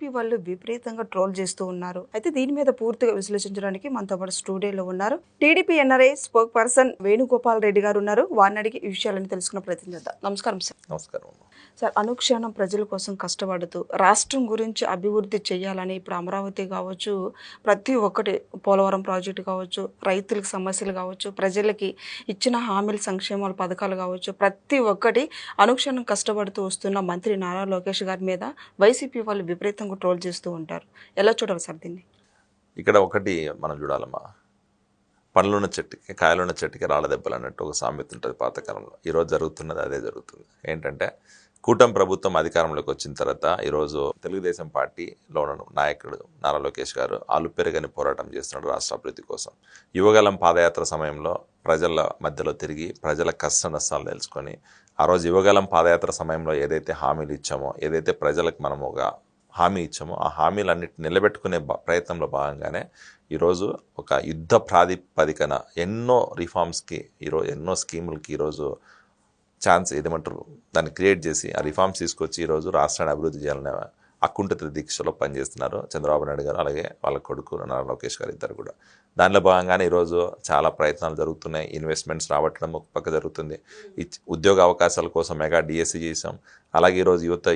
YCP వాళ్ళు విపరీతంగా troll చేస్తూ ఉన్నారు. అయితే దీని మీద పూర్తిగా విశ్లేషించడానికి మనతో పాటు స్టూడియోలో ఉన్నారు. TDP NRI spokesperson Venugopal Reddy గారు ఉన్నారు. వారిని అడిగి ఈ విషయాలని తెలుసుకున్న ప్రయత్నం చేద్దాం. నమస్కారం సార్. నమస్కారం సార్ అనుక్షణం ప్రజల కోసం కష్టపడుతూ రాష్ట్రం గురించి అభివృద్ధి చేయాలని ఇప్పుడు అమరావతి కావచ్చు ప్రతి ఒక్కటి పోలవరం ప్రాజెక్టు కావచ్చు రైతులకు సమస్యలు కావచ్చు ప్రజలకి ఇచ్చిన హామీల సంక్షేమాల పథకాలు కావచ్చు ప్రతి ఒక్కటి అనుక్షణం కష్టపడుతూ వస్తున్న మంత్రి నారా లోకేష్ గారి మీద వైసీపీ వాళ్ళు విపరీతంగా ట్రోల్ చేస్తూ ఉంటారు. ఎలా చూడాలి సార్ దీన్ని? ఇక్కడ ఒకటి మనం చూడాలమ్మా. పండ్లున్న చెట్టుకి కాయలున్న చెట్టుకి రాళ్ళ దెబ్బలు అన్నట్టు ఒక సామెత ఉంటుంది పాతకాలంలో. ఈరోజు జరుగుతున్నది అదే జరుగుతుంది. ఏంటంటే కూటమి ప్రభుత్వం అధికారంలోకి వచ్చిన తర్వాత ఈరోజు తెలుగుదేశం పార్టీలో నాయకుడు నారా లోకేష్ గారు ఆలు పెరగని పోరాటం చేస్తున్నాడు రాష్ట్ర అభివృద్ధి కోసం. యువగలం పాదయాత్ర సమయంలో ప్రజల మధ్యలో తిరిగి ప్రజల కష్ట నష్టాలు తెలుసుకొని ఆ రోజు యువగలం పాదయాత్ర సమయంలో ఏదైతే హామీలు ఇచ్చామో ఏదైతే ప్రజలకు మనము ఒక హామీ ఇచ్చామో ఆ హామీలన్నిటిని నిలబెట్టుకునే ప్రయత్నంలో భాగంగానే ఈరోజు ఒక యుద్ధ ప్రాతిపదికన ఎన్నో రిఫార్మ్స్కి ఈరోజు ఎన్నో స్కీములకి ఈరోజు ఛాన్స్ ఏదేమంటారు? దాన్ని క్రియేట్ చేసి ఆ రిఫార్మ్స్ తీసుకొచ్చి ఈరోజు రాష్ట్రాన్ని అభివృద్ధి చేయాలనే అకుంఠిత దీక్షలో పనిచేస్తున్నారు చంద్రబాబు నాయుడు గారు అలాగే వాళ్ళ కొడుకు నారా లోకేష్ గారు ఇద్దరు కూడా. దానిలో భాగంగానే ఈరోజు చాలా ప్రయత్నాలు జరుగుతున్నాయి. ఇన్వెస్ట్మెంట్స్ రావటం ఒక పక్క జరుగుతుంది. ఉద్యోగ అవకాశాల కోసం మెగా డిఎస్సి చేసాం అలాగే ఈరోజు యువత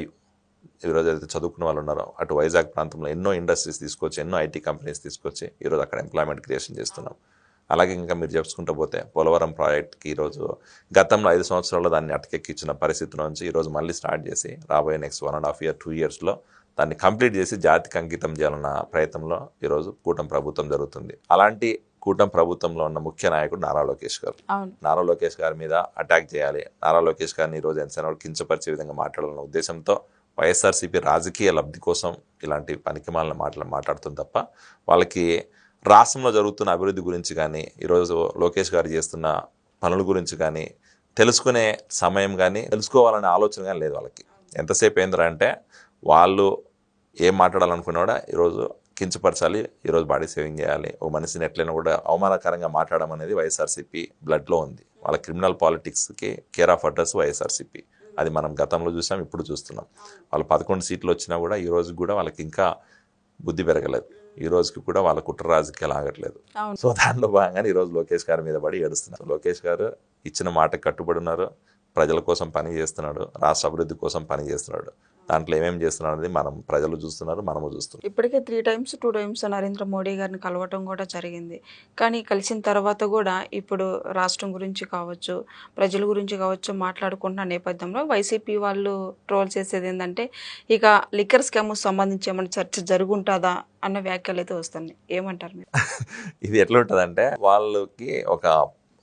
ఈరోజు అయితే చదువుకున్న వాళ్ళు ఉన్నారో అటు వైజాగ్ ప్రాంతంలో ఎన్నో ఇండస్ట్రీస్ తీసుకొచ్చి ఎన్నో ఐటీ కంపెనీస్ తీసుకొచ్చి ఈరోజు అక్కడ ఎంప్లాయ్మెంట్ క్రియేషన్ చేస్తున్నాం. అలాగే ఇంకా మీరు చెప్పుకుంటూ పోతే పోలవరం ప్రాజెక్ట్కి ఈరోజు గతంలో ఐదు సంవత్సరాల్లో దాన్ని అటకెక్కించిన పరిస్థితి నుంచి ఈరోజు మళ్ళీ స్టార్ట్ చేసి రాబోయే next one and half year two ఇయర్స్లో దాన్ని కంప్లీట్ చేసి జాతికి అంకితం చేయాలన్న ప్రయత్నంలో ఈరోజు కూటమి ప్రభుత్వం జరుగుతుంది. అలాంటి కూటమి ప్రభుత్వంలో ఉన్న ముఖ్య నాయకుడు నారా లోకేష్ గారు. నారా లోకేష్ గారి మీద అటాక్ చేయాలి. నారా లోకేష్ గారిని ఈరోజు ఎంతైనా కూడా కించపరిచే విధంగా మాట్లాడాలన్న ఉద్దేశంతో వైఎస్ఆర్సీపీ రాజకీయ లబ్ధి కోసం ఇలాంటి పనికిమాలిన మాటలు మాట్లాడుతుంది తప్ప వాళ్ళకి రాష్ట్రంలో జరుగుతున్న అభివృద్ధి గురించి కానీ ఈరోజు లోకేష్ గారు చేస్తున్న పనుల గురించి కానీ తెలుసుకునే సమయం కానీ తెలుసుకోవాలనే ఆలోచన కానీ లేదు వాళ్ళకి. ఎంతసేపు ఏందిరా అంటే వాళ్ళు ఏం మాట్లాడాలనుకున్నా కూడా ఈరోజు కించపరచాలి ఈరోజు బాడీ సేవింగ్ చేయాలి. ఓ మనిషిని ఎట్లయినా కూడా అవమానకరంగా మాట్లాడడం అనేది వైఎస్ఆర్సీపీ బ్లడ్లో ఉంది. వాళ్ళ క్రిమినల్ పాలిటిక్స్కి కేర్ ఆఫ్ అడ్రస్ వైఎస్ఆర్సీపీ. అది మనం గతంలో చూసాం ఇప్పుడు చూస్తున్నాం. వాళ్ళు పదకొండు సీట్లు వచ్చినా కూడా ఈ రోజు కూడా వాళ్ళకి ఇంకా బుద్ధి పెరగలేదు. ఈ రోజుకి కూడా వాళ్ళ కుట్ర రాజకీయాలు ఆగట్లేదు. సో దానిలో భాగంగానే ఈరోజు లోకేష్ గారి మీద పడి ఏడుస్తున్నారు. లోకేష్ గారు ఇచ్చిన మాటకు కట్టుబడి ఉన్నారు. ప్రజల కోసం పని చేస్తున్నాడు. రాష్ట్ర అభివృద్ధి కోసం పని చేస్తున్నాడు. దాంట్లో ఏమేమి చేస్తున్నాడు అనేది మనం ప్రజలు చూస్తున్నారు మనము చూస్తున్నాం. ఇప్పటికే three times two times Narendra Modi గారిని కలవటం కూడా జరిగింది. కానీ కలిసిన తర్వాత కూడా ఇప్పుడు రాష్ట్రం గురించి కావచ్చు ప్రజల గురించి కావచ్చు మాట్లాడుకుంటున్న నేపథ్యంలో వైసీపీ వాళ్ళు ట్రోల్ చేసేది ఏంటంటే ఇక లిక్కర్ స్కామ్ సంబంధించి ఏమైనా చర్చ జరుగుంటుందా అన్న వ్యాఖ్యలు అయితే వస్తున్నాయి. ఏమంటారు మీరు? ఇది ఎట్లా ఉంటుందంటే వాళ్ళకి ఒక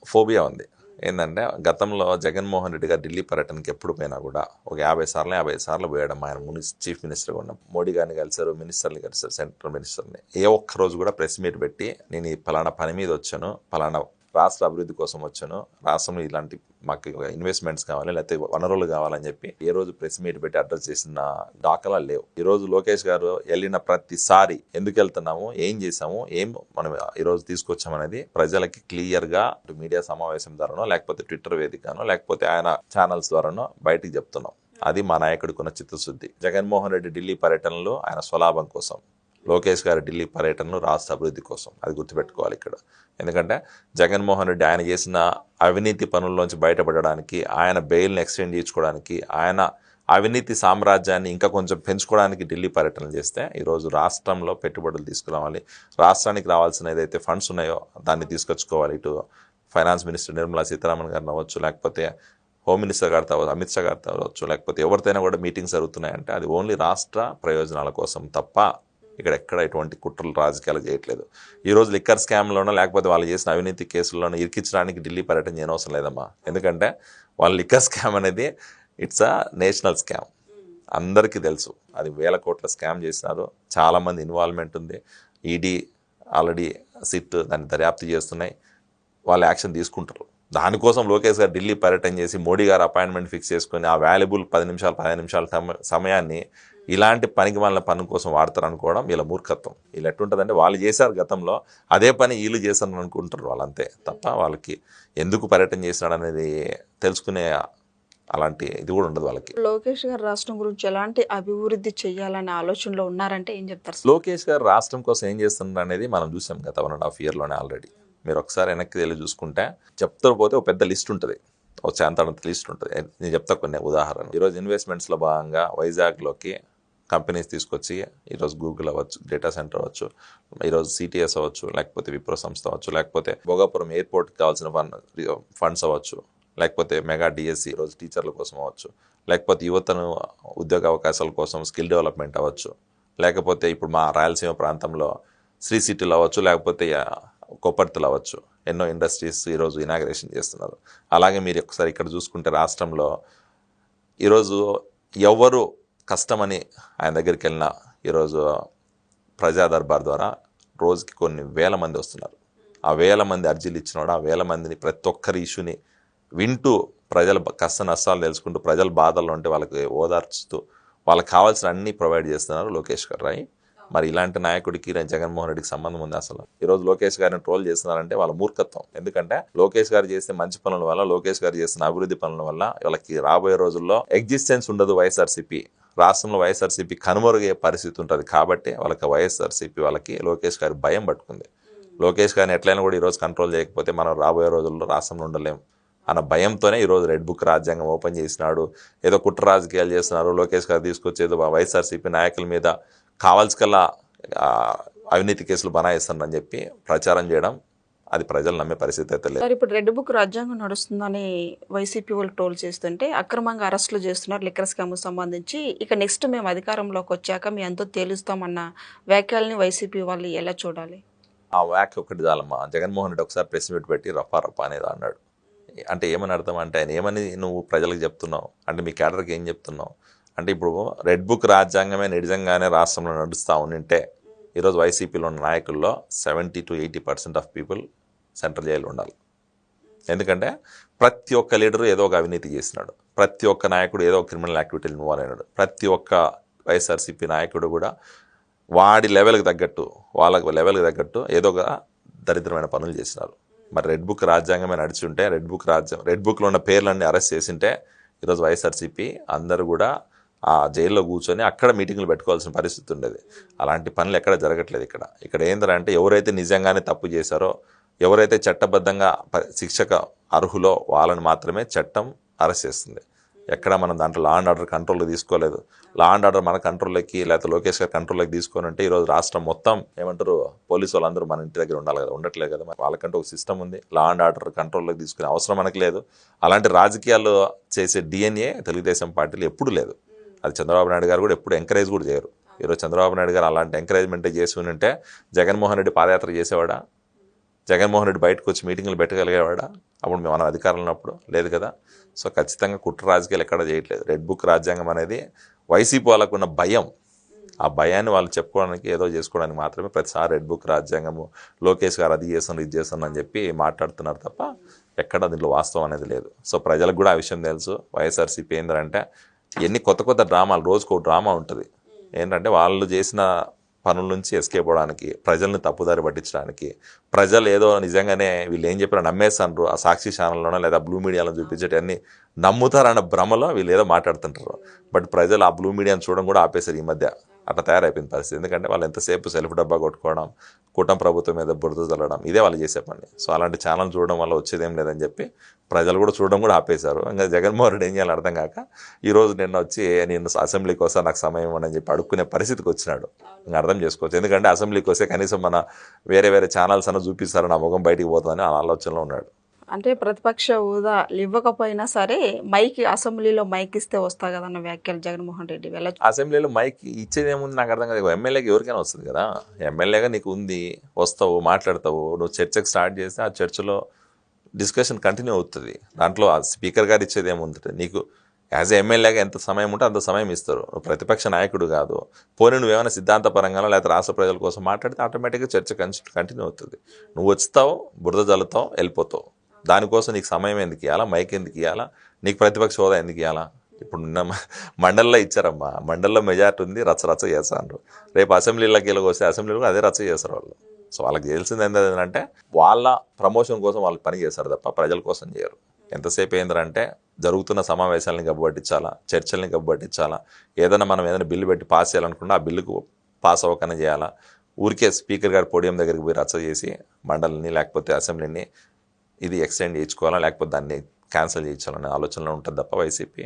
ఫోబియా ఉంది. ఏంటంటే గతంలో జగన్మోహన్ రెడ్డి గారు ఢిల్లీ పర్యటనకి ఎప్పుడు పోయినా కూడా ఒక యాభై సార్లు యాభై సార్లు పోయడం. ఆయన ముని చీఫ్ మినిస్టర్గా ఉన్న మోడీ గారిని కలిశారు మినిస్టర్ని కలిశారు సెంట్రల్ మినిస్టర్ని. ఏ ఒక్క రోజు కూడా ప్రెస్ మీట్ పెట్టి నేను ఈ పలానా పని మీద వచ్చాను పలానా రాష్ట్ర అభివృద్ధి కోసం వచ్చాను రాష్ట్రంలో ఇలాంటి మాకు ఇన్వెస్ట్మెంట్స్ కావాలి లేకపోతే వనరులు కావాలని చెప్పి ఏ రోజు ప్రెస్ మీట్ పెట్టి అడ్రస్ చేసిన దాఖలా లేవు. ఈ రోజు లోకేష్ గారు వెళ్ళిన ప్రతిసారి ఎందుకు వెళ్తున్నాము ఏం చేసాము ఏం మనం ఈ రోజు తీసుకొచ్చామనేది ప్రజలకి క్లియర్గా మీడియా సమావేశం ద్వారానో లేకపోతే ట్విట్టర్ వేదికనో లేకపోతే ఆయన ఛానల్స్ ద్వారానో బయటికి చెప్తున్నాం. అది మా నాయకుడికి ఉన్న చిత్తశుద్ధి. జగన్మోహన్ రెడ్డి ఢిల్లీ పర్యటనలో ఆయన స్వలాభం కోసం. లోకేష్ గారి ఢిల్లీ పర్యటనలు రాష్ట్ర అభివృద్ధి కోసం. అది గుర్తుపెట్టుకోవాలి ఇక్కడ. ఎందుకంటే జగన్మోహన్ రెడ్డి ఆయన చేసిన అవినీతి పనుల్లోంచి బయటపడడానికి ఆయన బెయిల్ని ఎక్స్టెండ్ చేయించుకోవడానికి ఆయన అవినీతి సామ్రాజ్యాన్ని ఇంకా కొంచెం పెంచుకోవడానికి ఢిల్లీ పర్యటనలు చేస్తే ఈరోజు రాష్ట్రంలో పెట్టుబడులు తీసుకురావాలి. రాష్ట్రానికి రావాల్సిన ఏదైతే ఫండ్స్ ఉన్నాయో దాన్ని తీసుకొచ్చుకోవాలి. ఇటు ఫైనాన్స్ మినిస్టర్ నిర్మలా సీతారామన్ గారిని అవ్వచ్చు లేకపోతే హోమ్ మినిస్టర్ గారితో అవ్వచ్చు అమిత్ షా గారితో అవ్వచ్చు లేకపోతే ఎవరితోనైనా కూడా మీటింగ్స్ జరుగుతున్నాయంటే అది ఓన్లీ రాష్ట్ర ప్రయోజనాల కోసం తప్ప ఇక్కడ ఎక్కడ ఎటువంటి కుట్రలు రాజకీయాలు చేయట్లేదు. ఈ రోజు లిక్కర్ స్కామ్లోనో లేకపోతే వాళ్ళు చేసిన అవినీతి కేసుల్లోనో ఇరికించడానికి ఢిల్లీ పర్యటన చేయనవసరం లేదమ్మా. ఎందుకంటే వాళ్ళ లిక్కర్ స్కామ్ అనేది ఇట్స్ అ నేషనల్ స్కామ్. అందరికీ తెలుసు. అది వేల కోట్ల స్కామ్ చేసినారు. చాలామంది ఇన్వాల్వ్మెంట్ ఉంది. ఈడీ ఆల్రెడీ సిట్ దాన్ని దర్యాప్తు చేస్తున్నాయి. వాళ్ళు యాక్షన్ తీసుకుంటారు. దానికోసం లోకేష్ గారు ఢిల్లీ పర్యటన చేసి మోడీ గారు అపాయింట్మెంట్ ఫిక్స్ చేసుకొని ఆ వాల్యుబుల్ పది నిమిషాలు పదిహేను నిమిషాల సమ- సమయాన్ని ఇలాంటి పనికి వాళ్ళ పని కోసం వాడతారు అనుకోవడం వీళ్ళ మూర్ఖత్వం. వీళ్ళు ఎట్టుంటుందంటే వాళ్ళు చేశారు గతంలో అదే పని వీళ్ళు చేశారని అనుకుంటారు వాళ్ళంతే తప్ప వాళ్ళకి ఎందుకు పర్యటన చేసినాడు అనేది తెలుసుకునే అలాంటి ఇది కూడా ఉండదు వాళ్ళకి. లోకేష్ గారు రాష్ట్రం గురించి ఎలాంటి అభివృద్ధి చేయాలనే ఆలోచనలో ఉన్నారంటే ఏం చెప్తారు? లోకేష్ గారు రాష్ట్రం కోసం ఏం చేస్తున్నారు అనేది మనం చూసాం గత వన్ అండ్ హాఫ్ ఇయర్లోనే ఆల్రెడీ. మీరు ఒకసారి వెనక్కి వెళ్ళి చూసుకుంటే చెప్తూ పోతే ఒక పెద్ద లిస్ట్ ఉంటుంది. ఒక శాంతాడంత లిస్ట్ ఉంటుంది. నేను చెప్తా కొన్ని ఉదాహరణ ఈరోజు ఇన్వెస్ట్మెంట్స్లో భాగంగా వైజాగ్లోకి కంపెనీస్ తీసుకొచ్చి ఈరోజు గూగుల్ అవ్వచ్చు డేటా సెంటర్ అవ్వచ్చు ఈరోజు సిటీఎస్ అవ్వచ్చు లేకపోతే విప్రో సంస్థ అవ్వచ్చు లేకపోతే భోగాపురం ఎయిర్పోర్ట్కి కావాల్సిన ఫండ్స్ అవ్వచ్చు లేకపోతే మెగా డిఎస్సి ఈరోజు టీచర్ల కోసం అవ్వచ్చు లేకపోతే యువతను ఉద్యోగ అవకాశాల కోసం స్కిల్ డెవలప్మెంట్ అవ్వచ్చు లేకపోతే ఇప్పుడు మా రాయలసీమ ప్రాంతంలో శ్రీ సిటీలు అవ్వచ్చు లేకపోతే కొప్పర్తిలు అవ్వచ్చు. ఎన్నో ఇండస్ట్రీస్ ఈరోజు ఇనాగ్రేషన్ చేస్తున్నారు. అలాగే మీరు ఒకసారి ఇక్కడ చూసుకుంటే రాష్ట్రంలో ఈరోజు ఎవరు కష్టమని ఆయన దగ్గరికి వెళ్ళినా ఈరోజు ప్రజా దర్బార్ ద్వారా రోజుకి కొన్ని వేల మంది వస్తున్నారు. ఆ వేల మంది అర్జీలు ఇచ్చినోడు ఆ వేల మందిని ప్రతి ఒక్కరి ఇష్యూని వింటూ ప్రజల కష్ట నష్టాలు తెలుసుకుంటూ ప్రజల బాధల్లో ఉంటే వాళ్ళకి ఓదార్చుతూ వాళ్ళకి కావాల్సిన అన్ని ప్రొవైడ్ చేస్తున్నారు లోకేష్ గారు. రాయి మరి ఇలాంటి నాయకుడికి జగన్మోహన్ రెడ్డికి సంబంధం ఉంది అసలు. ఈరోజు లోకేష్ గారిని ట్రోల్ చేస్తున్నారంటే వాళ్ళ మూర్ఖత్వం. ఎందుకంటే లోకేష్ గారు చేసే మంచి పనుల వల్ల లోకేష్ గారు చేస్తున్న అభివృద్ధి పనుల వల్ల వాళ్ళకి రాబోయే రోజుల్లో ఎగ్జిస్టెన్స్ ఉండదు వైఎస్ఆర్సీపీ. రాష్ట్రంలో వైఎస్ఆర్సీపీ కనుమరుగే పరిస్థితి ఉంటుంది కాబట్టి వాళ్ళకి వైఎస్ఆర్సీపీ వాళ్ళకి లోకేష్ గారి భయం పట్టుకుంది. లోకేష్ గారిని ఎట్లయినా కూడా ఈరోజు కంట్రోల్ చేయకపోతే మనం రాబోయే రోజుల్లో రాష్ట్రంలో ఉండలేం అన్న భయంతోనే ఈరోజు రెడ్ బుక్ రాజ్యాంగం ఓపెన్ చేసినాడు. ఏదో కుట్ర రాజకీయాలు చేస్తున్నారు. లోకేష్ గారు తీసుకొచ్చేది వైఎస్ఆర్సీపీ నాయకుల మీద కావాల్సికల్లా అవినీతి కేసులు బనాయిస్తానని చెప్పి ప్రచారం చేయడం అది ప్రజలు నమ్మే పరిస్థితి అయితే లేదు. సార్ ఇప్పుడు రెడ్ బుక్ రాజ్యాంగం నడుస్తుందని వైసీపీ వాళ్ళు ట్రోల్ చేస్తుంటే అక్రమంగా అరెస్టులు చేస్తున్నారు లిక్కర్ స్కామ్ సంబంధించి. ఇక నెక్స్ట్ మేము అధికారంలోకి వచ్చాక మీ ఎంతో తేలుస్తామన్న వ్యాఖ్యల్ని వైసీపీ వాళ్ళు ఎలా చూడాలి? ఆ వ్యాక్ ఒకటి చాలమ్మా. జగన్మోహన్ రెడ్డి ఒకసారి ప్రెస్ మీట్ పెట్టి రఫా రఫా అనేది అన్నాడు. అంటే ఏమని అర్థం? అంటే ఆయన ఏమని నువ్వు ప్రజలకు చెప్తున్నావు? అంటే మీ క్యాడర్కి ఏం చెప్తున్నావు? అంటే ఇప్పుడు రెడ్ బుక్ రాజ్యాంగమే నిజంగానే రాష్ట్రంలో నడుస్తూ ఉండింటే ఈరోజు వైసీపీలో ఉన్న నాయకుల్లో seventy to eighty percent of people central jail ఉండాలి. ఎందుకంటే ప్రతి ఒక్క లీడరు ఏదో ఒక అవినీతి చేసినాడు. ప్రతి ఒక్క నాయకుడు ఏదో ఒక క్రిమినల్ యాక్టివిటీలు ఇన్వాల్వ్ అయినాడు. ప్రతి ఒక్క వైఎస్ఆర్సీపీ నాయకుడు కూడా వాడి లెవెల్కి తగ్గట్టు వాళ్ళ లెవెల్కి తగ్గట్టు ఏదో ఒక దరిద్రమైన పనులు చేసినారు. మరి రెడ్ బుక్ రాజ్యాంగమే నడిచి ఉంటే రెడ్ బుక్ రాజ్యం రెడ్ బుక్లో ఉన్న పేర్లన్నీ అరెస్ట్ చేసింటే ఈరోజు వైఎస్ఆర్సీపీ అందరూ కూడా ఆ జైల్లో కూర్చొని అక్కడ మీటింగ్లు పెట్టుకోవాల్సిన పరిస్థితి ఉండేది. అలాంటి పనులు ఎక్కడ జరగట్లేదు ఇక్కడ. ఇక్కడ ఏంటంటే ఎవరైతే నిజంగానే తప్పు చేశారో ఎవరైతే చట్టబద్ధంగా శిక్షక అర్హులో వాళ్ళని మాత్రమే చట్టం అరెస్ట్ చేస్తుంది. ఎక్కడ మనం దాంట్లో లా అండ్ ఆర్డర్ కంట్రోల్లో తీసుకోలేదు. లా అండ్ ఆర్డర్ మన కంట్రోల్లోకి లేకపోతే లోకేష్ గారి కంట్రోల్లోకి తీసుకొని ఉంటే ఈరోజు రాష్ట్రం మొత్తం ఏమంటారు పోలీసు వాళ్ళందరూ మన ఇంటి దగ్గర ఉండాలి కదా ఉండట్లేదు కదా. మరి వాళ్ళకంటే ఒక సిస్టమ్ ఉంది. లా అండ్ ఆర్డర్ కంట్రోల్లోకి తీసుకునే అవసరం మనకు లేదు. అలాంటి రాజకీయాలు చేసే డిఎన్ఏ తెలుగుదేశం పార్టీలు ఎప్పుడూ లేదు. అది చంద్రబాబు నాయుడు గారు కూడా ఎప్పుడు ఎంకరేజ్ కూడా చేయరు. ఈరోజు చంద్రబాబు నాయుడు గారు అలాంటి ఎంకరేజ్మెంట్ చేసి ఉంటే జగన్మోహన్ రెడ్డి పాదయాత్ర చేసేవాడా? జగన్మోహన్ రెడ్డి బయటకు వచ్చి మీటింగ్లు పెట్టగలిగేవాడా? అప్పుడు మేము మనం అధికారంలో ఉన్నప్పుడు లేదు కదా. సో ఖచ్చితంగా కుట్ర రాజకీయాలు ఎక్కడ చేయట్లేదు. రెడ్ బుక్ రాజ్యాంగం అనేది వైసీపీ వాళ్ళకు ఉన్న భయం. ఆ భయాన్ని వాళ్ళు చెప్పుకోవడానికి ఏదో చేసుకోవడానికి మాత్రమే ప్రతిసారి రెడ్ బుక్ రాజ్యాంగము లోకేష్ గారు అది చేస్తాను ఇది చేస్తాను అని చెప్పి మాట్లాడుతున్నారు తప్ప ఎక్కడ దీంట్లో వాస్తవం అనేది లేదు. సో ప్రజలకు కూడా ఆ విషయం తెలుసు. వైఎస్ఆర్సీపీ ఏంటంటే ఎన్ని కొత్త కొత్త డ్రామాలు రోజుకు ఒక డ్రామా ఉంటుంది. ఏంటంటే వాళ్ళు చేసిన పనుల నుంచి ఎస్కేప్ అవ్వడానికి ప్రజల్ని తప్పుదారి పట్టించడానికి ప్రజలు ఏదో నిజంగానే వీళ్ళు ఏం చెప్పినా నమ్మేస్తాండ్రు. ఆ సాక్షి ఛానల్లోనో లేదా బ్లూ మీడియాలో చూపించేటన్ని నమ్ముతారన్న భ్రమలో వీళ్ళు ఏదో మాట్లాడుతుంటారు. బట్ ప్రజలు ఆ బ్లూ మీడియాని చూడడం కూడా ఆపేశారు ఈ మధ్య. అట్లా తయారైపోయింది పరిస్థితి. ఎందుకంటే వాళ్ళు ఎంతసేపు సెల్ఫ్ డబ్బా కొట్టుకోవడం కూటమి ప్రభుత్వం మీద బురద చల్లడం ఇదే వాళ్ళు చేసే పని. సో అలాంటి ఛానల్ చూడడం వల్ల వచ్చేదేం లేదని చెప్పి ప్రజలు కూడా చూడడం కూడా ఆపేశారు. ఇంకా జగన్మోహన్ రెడ్డి ఏం చేయాలి అర్థం కాక ఈరోజు నిన్న వచ్చి నేను అసెంబ్లీకి వస్తా నాకు సమయం ఇవ్వండి అని చెప్పి అడుక్కునే పరిస్థితికి వచ్చినాడు. ఇంకా అర్థం చేసుకోవచ్చు. ఎందుకంటే అసెంబ్లీకి వస్తే కనీసం మన వేరే వేరే ఛానల్స్ అన్న చూపిస్తారని ఆ ముఖం బయటికి పోతుందని ఆ ఆలోచనలో ఉన్నాడు. అంటే ప్రతిపక్ష హోదా ఇవ్వకపోయినా సరే మైక్ అసెంబ్లీలో మైక్ ఇస్తే వస్తా కదన్న వ్యాఖ్యలు జగన్మోహన్ రెడ్డి. వెళ్ళ అసెంబ్లీలో మైక్ ఇచ్చేది ఏముంది నాకు అర్థం కాదు ఎమ్మెల్యేకి ఎవరికైనా వస్తుంది కదా? ఎమ్మెల్యేగా నీకు ఉంది వస్తావు మాట్లాడతావు నువ్వు చర్చకు స్టార్ట్ చేస్తే ఆ చర్చలో డిస్కషన్ కంటిన్యూ అవుతుంది. దాంట్లో ఆ స్పీకర్ గారు ఇచ్చేది ఏముంది నీకు యాజ్ ఎమ్మెల్యేగా ఎంత సమయం ఉంటే అంత సమయం ఇస్తారు. నువ్వు ప్రతిపక్ష నాయకుడు కాదు. పోనీ నువ్వేమైనా సిద్ధాంతపరంగానో లేకపోతే రాష్ట్ర ప్రజల కోసం మాట్లాడితే ఆటోమేటిక్గా చర్చ కంటిన్యూ అవుతుంది. నువ్వు వస్తావు బురద జల్లుతావు వెళ్ళిపోతావు. దానికోసం నీకు సమయం ఎందుకు ఇవ్వాలా మైక్ ఎందుకు ఇవ్వాలా నీకు ప్రతిపక్ష హోదా ఎందుకు ఇవ్వాలా ఇప్పుడు నిన్న మండల్లో ఇచ్చారమ్మా. మండల్లో మెజార్టీ ఉంది రచ్చ రచ్చ చేస్తారు రేపు అసెంబ్లీలోకి వెళ్ళి వస్తే అసెంబ్లీలో అదే రచ్చ చేస్తారు వాళ్ళు. సో వాళ్ళకి తెలిసింది ఏంటంటే వాళ్ళ ప్రమోషన్ కోసం వాళ్ళు పని చేస్తారు తప్ప ప్రజల కోసం చేయరు. ఎంతసేపు ఏంటంటే జరుగుతున్న సమావేశాలని గబ్బట్టించాలా చర్చల్ని గబ్బట్టించాలా ఏదైనా మనం ఏదైనా బిల్లు పెట్టి పాస్ చేయాలనుకున్నా ఆ బిల్లుకు పాస్ అవ్వకనే చేయాలా? ఊరికే స్పీకర్ గారి పోడియం దగ్గరికి పోయి రచ్చ చేసి మండలిని లేకపోతే అసెంబ్లీని ఇది ఎక్స్టెండ్ చేయించుకోవాలా? లేకపోతే దాన్ని క్యాన్సిల్ చేయించాలనే ఆలోచనలో ఉంటుంది తప్ప వైసీపీ.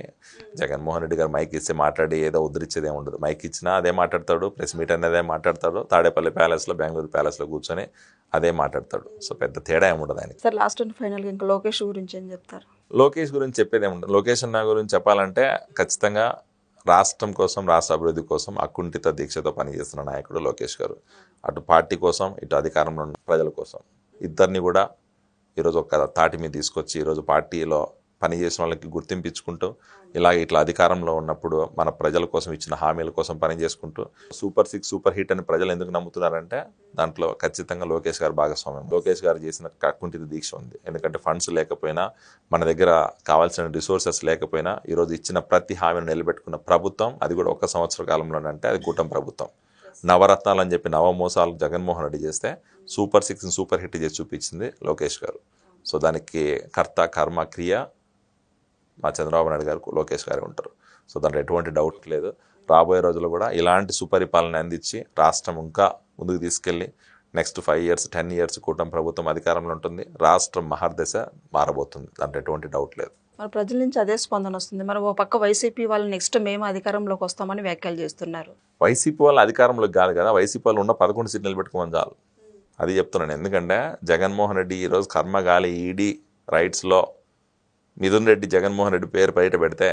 జగన్మోహన్ రెడ్డి గారు మైక్ ఇస్తే మాట్లాడి ఏదో ఉద్ధరించేదే ఉండదు. మైక్ ఇచ్చినా అదే మాట్లాడతాడు ప్రెస్ మీట్ అనేది మాట్లాడతాడు తాడేపల్లి ప్యాలెస్లో బెంగళూరు ప్యాలెస్లో కూర్చొని అదే మాట్లాడతాడు. సో పెద్ద తేడా ఏమి ఉండదు ఆయనకి. సార్ లాస్ట్ అండ్ ఫైనల్గా ఇంకా లోకేష్ గురించి ఏం చెప్తారు? లోకేష్ గురించి చెప్పేది ఏముండదు లోకేష్ అన్న గురించి చెప్పాలంటే ఖచ్చితంగా రాష్ట్రం కోసం రాష్ట్ర అభివృద్ధి కోసం అకుంఠిత దీక్షతో పనిచేస్తున్న నాయకుడు లోకేష్ గారు. అటు పార్టీ కోసం ఇటు అధికారంలో ఉన్న ప్రజల కోసం. ఇద్దరిని కూడా ఈరోజు ఒక తాటి మీద తీసుకొచ్చి ఈరోజు పార్టీలో పనిచేసిన వాళ్ళకి గుర్తింపించుకుంటూ ఇలాగ ఇట్లా అధికారంలో ఉన్నప్పుడు మన ప్రజల కోసం ఇచ్చిన హామీల కోసం పని చేసుకుంటూ సూపర్ సిక్స్ సూపర్ హిట్ అని ప్రజలు ఎందుకు నమ్ముతున్నారంటే దాంట్లో ఖచ్చితంగా లోకేష్ గారు భాగస్వామ్యం. లోకేష్ గారు చేసిన కక్కుంటిత దీక్ష ఉంది. ఎందుకంటే ఫండ్స్ లేకపోయినా మన దగ్గర కావాల్సిన రిసోర్సెస్ లేకపోయినా ఈరోజు ఇచ్చిన ప్రతి హామీని నిలబెట్టుకున్న ప్రభుత్వం అది కూడా ఒక సంవత్సర కాలంలోనంటే అది కూటమి ప్రభుత్వం. నవరత్నాలు అని చెప్పి నవమోసాలు జగన్మోహన్ రెడ్డి చేస్తే సూపర్ సిక్స్ని సూపర్ హిట్ చేసి చూపించింది లోకేష్ గారు. సో దానికి కర్త కర్మ క్రియ మా చంద్రబాబు నాయుడు గారు లోకేష్ గారు ఉంటారు. సో దాంట్లో ఎటువంటి డౌట్ లేదు. రాబోయే రోజుల్లో కూడా ఇలాంటి సుపరిపాలన అందించి రాష్ట్రం ఇంకా ముందుకు తీసుకెళ్ళి next five years ten years కూటమి ప్రభుత్వం అధికారంలో ఉంటుంది. రాష్ట్రం మహర్దశ మారబోతుంది. దాంట్లో ఎటువంటి డౌట్ లేదు. మరి ప్రజల నుంచి అదే స్పందన వస్తుంది. మరి ఓ పక్క వైసీపీ వాళ్ళు నెక్స్ట్ మేము అధికారంలోకి వస్తామని వ్యాఖ్యలు చేస్తున్నారు. వైసీపీ వాళ్ళు అధికారంలోకి కాదు కదా వైసీపీ వాళ్ళు ఉన్న పదకొండు సీట్లు నిలబెట్టుకోమని చాలు. అది చెప్తున్నాను ఎందుకంటే జగన్మోహన్ రెడ్డి ఈరోజు కర్మగాలి ఈడీ రైట్స్లో మిథున్ రెడ్డి జగన్మోహన్ రెడ్డి పేరు బయట పెడితే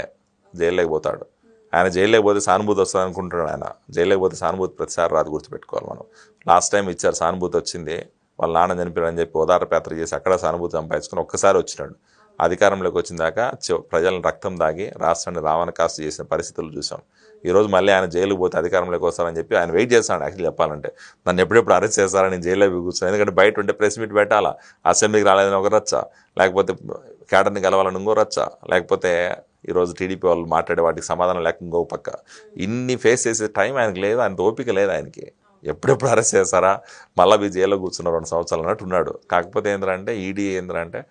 జైల్లోకి పోతాడు. ఆయన జైల్లోకి పోతే సానుభూతి వస్తుంది అనుకుంటున్నాడు ఆయన. జైల్లోకి పోతే సానుభూతి ప్రతిసారి రాదు గుర్తుపెట్టుకోవాలి మనం. లాస్ట్ టైం ఇచ్చారు సానుభూతి వచ్చింది వాళ్ళ నాన్న చనిపోయారు అని చెప్పి ఓదార పాత్ర చేసి అక్కడ సానుభూతి సంపాదించుకుని ఒక్కసారి వచ్చినాడు. అధికారంలోకి వచ్చిన దాకా ప్రజలను రక్తం దాగి రాష్ట్రాన్ని రావణ కాస్త చేసిన పరిస్థితులు చూసాం. ఈరోజు మళ్ళీ ఆయన జైలుకు పోతే అధికారంలోకి వస్తారని చెప్పి ఆయన వెయిట్ చేస్తాడు యాక్చువల్లీ చెప్పాలంటే. నన్ను ఎప్పుడెప్పుడు అరెస్ట్ చేస్తారని నేను జైల్లో కూర్చున్నాను. ఎందుకంటే బయట ఉంటే ప్రెస్ మీట్ పెట్టాలా? అసెంబ్లీకి రాలేదని ఒక రచ్చ. లేకపోతే క్యాడర్ని కలవాలని ఇంకో రచ్చ. లేకపోతే ఈరోజు టీడీపీ వాళ్ళు మాట్లాడే వాటికి సమాధానం లేక ఇంకో పక్క. ఇన్ని ఫేస్ చేసే టైం ఆయనకి లేదు. ఆయన ఓపిక లేదు ఆయనకి. ఎప్పుడెప్పుడు అరెస్ట్ చేస్తారా? మళ్ళీ మీ జైల్లో కూర్చున్న రెండు సంవత్సరాలు అన్నట్టు ఉన్నాడు. కాకపోతే ఏంటంటే ఈడీ ఏంటంటే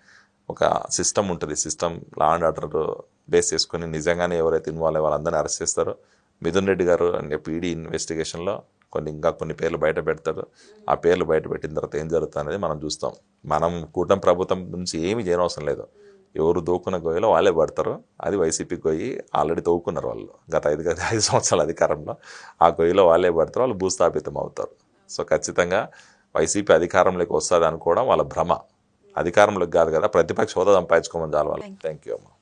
ఒక సిస్టమ్ ఉంటుంది. System law and order base చేసుకొని నిజంగానే ఎవరైతే ఇన్వాల్వ్ అయ్యే వాళ్ళందరినీ అరెస్ట్ చేస్తారు. మిథున్ రెడ్డి గారు అనే పీడీ ఇన్వెస్టిగేషన్లో కొన్ని ఇంకా కొన్ని పేర్లు బయట పెడతారు. ఆ పేర్లు బయట పెట్టిన తర్వాత ఏం జరుగుతుంది అనేది మనం చూస్తాం. మనం కూటమి ప్రభుత్వం నుంచి ఏమీ చేయనవసరం లేదు. ఎవరు దోకున్న గొయ్యలో వాళ్ళే పడతారు. అది వైసీపీ గొయ్యి ఆల్రెడీ తవ్వుకున్నారు వాళ్ళు. గత ఐదు ఐదు సంవత్సరాల అధికారంలో ఆ గొయ్యిలో వాళ్ళే పడతారు. వాళ్ళు భూస్థాపితం అవుతారు. సో ఖచ్చితంగా వైసీపీ అధికారంలోకి వస్తుంది అనుకోవడం వాళ్ళ భ్రమ. అధికారంలోకి కాదు కదా ప్రతిపక్ష హోదా సంపాదించుకోమని చాలు వాళ్ళు. థ్యాంక్ యూ అమ్మా.